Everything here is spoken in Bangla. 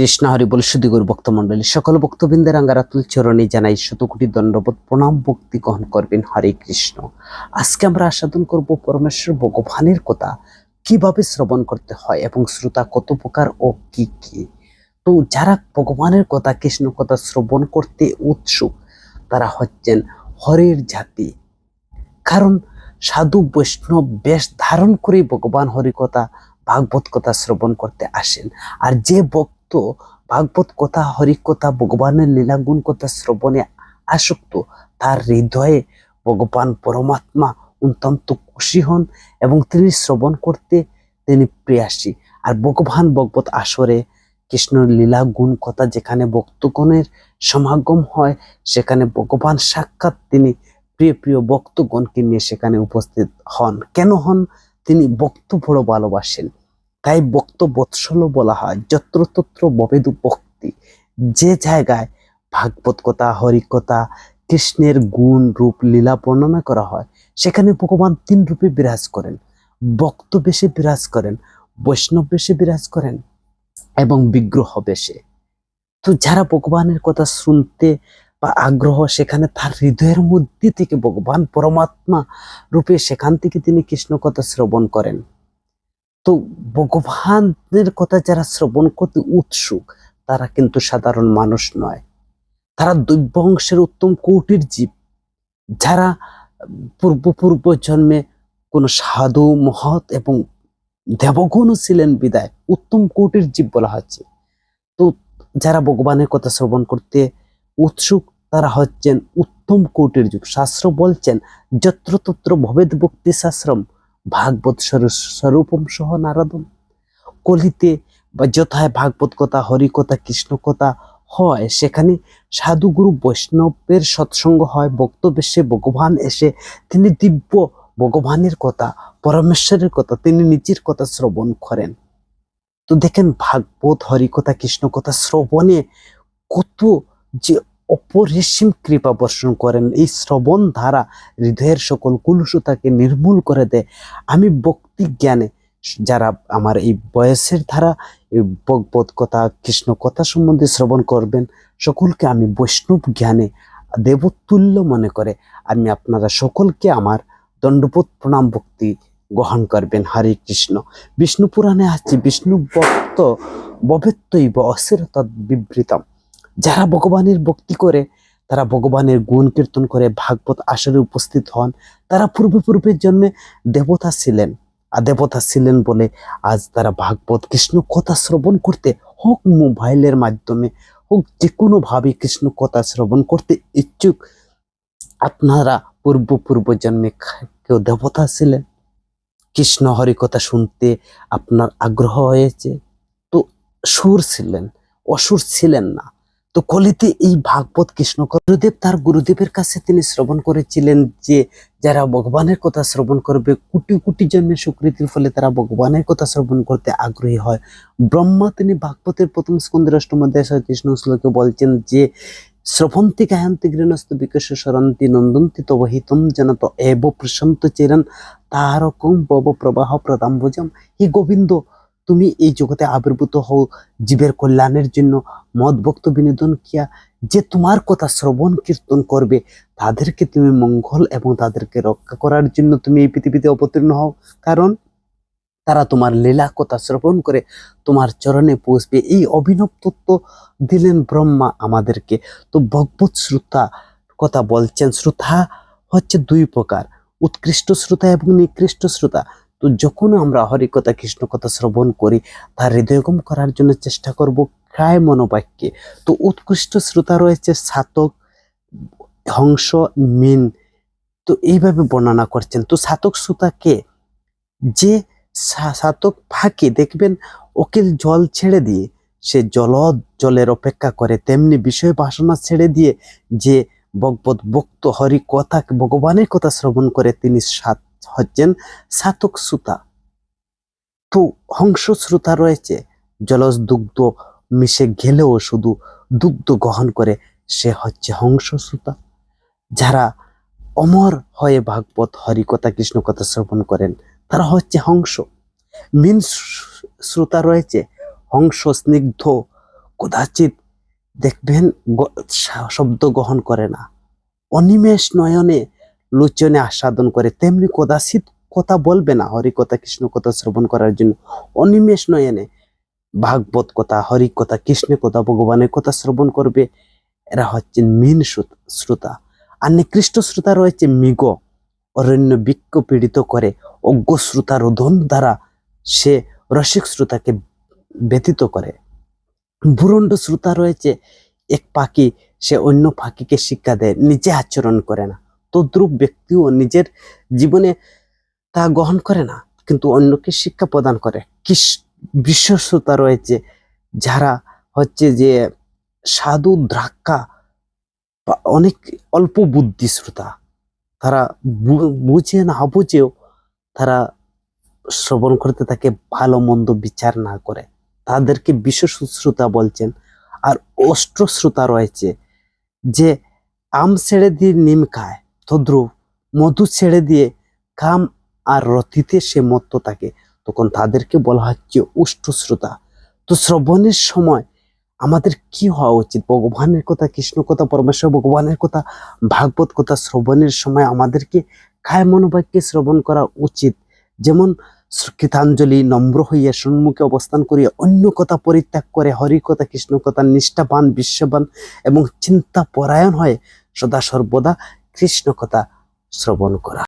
কৃষ্ণ হরি বল সুদিগুর ভক্তমন্ডলী সকল ভক্তবৃন্দের আঙ্গারাতুল চরণে জানাই শতকোটি দণ্ডবোধ, প্রণাম, ভক্তি গ্রহণ করবেন হরে কৃষ্ণ। আজকে আমরা আস্বাদন করব পরমেশ্বর ভগবানের কথা, কীভাবে শ্রবণ করতে হয় এবং শ্রোতা কত প্রকার ও কি কি। তো যারা ভগবানের কথা কৃষ্ণ কথা শ্রবণ করতে উৎসুক, তারা হচ্ছেন হরের জাতি। কারণ সাধু, বৈষ্ণব বেশ ধারণ করে ভগবান হরি কথা, ভাগবত কথা শ্রবণ করতে আসেন। আর যে ভক্ত ভাগবত কথা হরি কথা ভগবানের লীলাগুণ কথা শ্রবণে আসক্ত। তার হৃদয়ে ভগবান পরমাত্মা অত্যন্ত খুশি হন এবং তিনি শ্রবণ করতে তিনি প্রিয়াসী আর ভগবান ভগবত আসরে কৃষ্ণর লীলা গুণ কথা যেখানে ভক্তগণের সমাগম হয়, সেখানে ভগবান সাক্ষাৎ তিনি প্রিয় প্রিয় ভক্তগণকে নিয়ে সেখানে উপস্থিত হন। কেন হন? তিনি ভক্ত বড় ভালোবাসেন। তাই ভক্ত বৎসল বলা হয়, যত্রতত্র ববেদু ভক্তি। যে জায়গায় ভাগবত কথা হরিকথা কৃষ্ণের গুণ রূপ, লীলা বর্ণনা করা হয়, সেখানে ভগবান তিন রূপে বিরাজ করেন। ভক্ত বেশে বিরাজ করেন বৈষ্ণব বেশে বিরাজ করেন এবং বিগ্রহ বেশে তো যারা ভগবানের কথা শুনতে বা আগ্রহ সেখানে তার হৃদয়ের মধ্যে থেকে ভগবান পরমাত্মা রূপে সেখান থেকে তিনি কৃষ্ণ কথা শ্রবণ করেন। তো ভগবানের কথা যারা শ্রবণ করতে উৎসুক, তারা কিন্তু সাধারণ মানুষ নয়। তারা দৈবংশের উত্তম কোটির জীব। যারা পূর্ব পূর্ব জন্মে কোনো সাধু, মহৎ এবং দেবগণও ছিলেন বিদায়, উত্তম কোটির জীব বলা হচ্ছে। তো যারা ভগবানের কথা শ্রবণ করতে উৎসুক, তারা হচ্ছেন উত্তম কোটির যুগ শাস্ত্র বলছেন, যত্রতত্র ভবেদ ভক্তি শাস্ত্রম। ভাগবত স্বরূ- স্বরূপম সহ নারদম। কলিতে বা যথায় ভাগবত কথা, হরি কথা, কৃষ্ণ কথা হয়, সেখানে সাধুগুরু বৈষ্ণবের সৎসঙ্গ হয়, বক্তব্যে এসে ভগবান এসে তিনি দিব্য ভগবানের কথা, পরমেশ্বরের কথা, তিনি নিজের কথা শ্রবণ করেন। তো দেখেন ভাগবত হরিকথা কৃষ্ণ কথা শ্রবণে কত যে অপরিসীম কৃপা বর্ষণ করেন। এই শ্রবণ ধারা হৃদয়ের সকল কুলুষতাকে নির্মূল করে দেয়। আমি ভক্তি জ্ঞানে যারা আমার এই বয়সের ধারা ভগবত কথা কৃষ্ণ কথা সম্বন্ধে শ্রবণ করবেন, সকলকে আমি বৈষ্ণব জ্ঞানে, দেবতুল্য মনে করে আমি আপনারা সকলকে আমার দণ্ডবোধ প্রণাম ভক্তি গ্রহণ করবেন। হরে কৃষ্ণ। বিষ্ণু পুরাণে আছে বিষ্ণু ভক্ত ববেত্তৈব অস্থিরতা বিবৃতম যারা ভগবানের ভক্তি করে, তারা ভগবানের গুণ কীর্তন করে, ভাগবত আসরে উপস্থিত হন। তারা পূর্বে পূর্বের জন্মে দেবতা ছিলেন। আর দেবতা ছিলেন বলে আজ তারা ভাগবত কৃষ্ণ কথা শ্রবণ করতে হোক মোবাইলের মাধ্যমে, হোক যে কোনোভাবে কৃষ্ণ কথা শ্রবণ করতে ইচ্ছুক, আপনারা পূর্ব পূর্ব জন্মে কেউ দেবতা ছিলেন? কৃষ্ণ হরি কথা শুনতে আপনার আগ্রহ হয়েছে? তো সুর ছিলেন, অসুর ছিলেন না। তো কলিতে এই ভাগবত কৃষ্ণ গুরুদেব তার গুরুদেবের কাছে তিনি শ্রবণ করেছিলেন যে যারা ভগবানের কথা শ্রবণ করবে, কোটি কোটি জন্মের স্বীকৃতির ফলে তারা ভগবানের কথা শ্রবণ করতে আগ্রহী হয়। ব্রহ্মা তিনি ভাগবতের প্রথম স্কন্দের অষ্টম অধ্যায় কৃষ্ণ শ্লোকে বলছেন যে, শ্রবন্তি গায়ন্তি গৃহস্থ বিকাশ সরন্তি নন্দন্তি তবহিতম জনত এব প্রশান্ত চিরন তারকম বব প্রবাহ প্রদাম্বজম হে গোবিন্দ তুমি এই জগতে আবির্ভূত হও জীবের কল্যাণের জন্য। মদ, ভক্ত, বিনোদন, কিয়া, যে তোমার কথা শ্রবণ, কীর্তন করবে, তাদেরকে তুমি মঙ্গল এবং তাদেরকে রক্ষা করার জন্য তুমি এই পৃথিবীতে অবতীর্ণ হও। কারণ তারা তোমার লীলা কথা শ্রবণ করে তোমার চরণে পৌঁছবে। এই অভিনব তত্ত্ব দিলেন ব্রহ্মা আমাদেরকে। তো ভগবত শ্রোতা কথা বলছেন, শ্রোতা হচ্ছে দুই প্রকার, উৎকৃষ্ট শ্রোতা এবং নিকৃষ্ট শ্রোতা। তো যখন আমরা হরিকথা কৃষ্ণ কথা শ্রবণ করি, তার হৃদয়গম করার জন্য চেষ্টা করব প্রায় মনোবাক্যে। তো উৎকৃষ্ট শ্রোতা রয়েছে সাতক, হংস, মিন। তো এইভাবে বর্ণনা করছেন। তো সাতক শ্রোতা কে? যে সাতক ফাঁকে, দেখবেন ওকিল জল ছেড়ে দিয়ে, সে জল জলের অপেক্ষা করে, তেমনি বিষয় বাসনা ছেড়ে দিয়ে, যে ভগবত ভক্ত হরি কথা, ভগবানের কথা শ্রবণ করে, তিনি সাত হচ্ছেন সাতক শ্রোতা তো হংস শ্রোতা রয়েছে, জলজ দুগ্ধ মিশে গেলেও শুধু দুগ্ধ গ্রহণ করে সে হচ্ছে হংস শ্রোতা। যারা অমর হয়ে ভাগবত হরিকথা কৃষ্ণ কথা শ্রবণ করেন, তারা হচ্ছে হংস। মিন শ্রোতা রয়েছে, হংস স্নিগ্ধ, কদাচিৎ দেখবেন শব্দ গ্রহণ করে না। অনিমেষ নয়নে লোচনে আস্বাদন করে, তেমনি কদাচিৎ কথা বলবে না, হরি কথা, কৃষ্ণ কথা শ্রবণ করার জন্য অনিমেষ নয়নে ভাগবত কথা, হরি কথা, কৃষ্ণ কথা, ভগবানের কথা শ্রবণ করবে। এরা হচ্ছে মীন শ্রোতা। আর নিকৃষ্ট শ্রোতা রয়েছে মৃগ। অরণ্য বিক্ষ পীড়িত করে, অজ্ঞ শ্রোতা রোধন দ্বারা সে রসিক শ্রোতাকে ব্যতীত করে। ভুরণ্ড শ্রোতা রয়েছে, এক পাখি সে অন্য পাখিকে শিক্ষা দেয়, নিজে আচরণ করে না। তদ্রূপ ব্যক্তিও নিজের জীবনে তা গ্রহণ করে না, কিন্তু অন্যকে শিক্ষা প্রদান করে। কিস বিশ্বশ্রোতা রয়েছে যারা হচ্ছে যে সাধু দ্রাক্ষা অনেক অল্প বুদ্ধি শ্রোতা। তারা বুঝে না বুঝেও তারা শ্রবণ করতে থাকে, ভালো, মন্দ বিচার না করে। তাদেরকে বিশ্ব শ্রোতা বলছেন। আর অষ্টশ্রোতা রয়েছে যে, আম ছেড়ে দিয়ে নিম খায়। তদ্রুপ মধু ছেড়ে দিয়ে কাম আর রতিতে সে মত্ত থাকে তখন তাদেরকে বলা হচ্ছে উষ্ঠ শ্রোতা, তো শ্রবণের সময় আমাদের কি হওয়া উচিত? ভগবানের কথা, কৃষ্ণ কথা, পরমেশ্বর ভগবানের কথা, ভাগবত কথা শ্রবণের সময় আমাদেরকে কায় মনোবাক্যে শ্রবণ করা উচিত? যেমন কৃতাঞ্জলি নম্র হইয়া সম্মুখে অবস্থান করিয়া অন্য কথা পরিত্যাগ করে হরি কথা, কৃষ্ণ কথা, নিষ্ঠাবান, বিশ্ববান এবং চিন্তা পরায়ণ হয়ে, সদা সর্বদা কৃষ্ণ কথা শ্রবণ করা।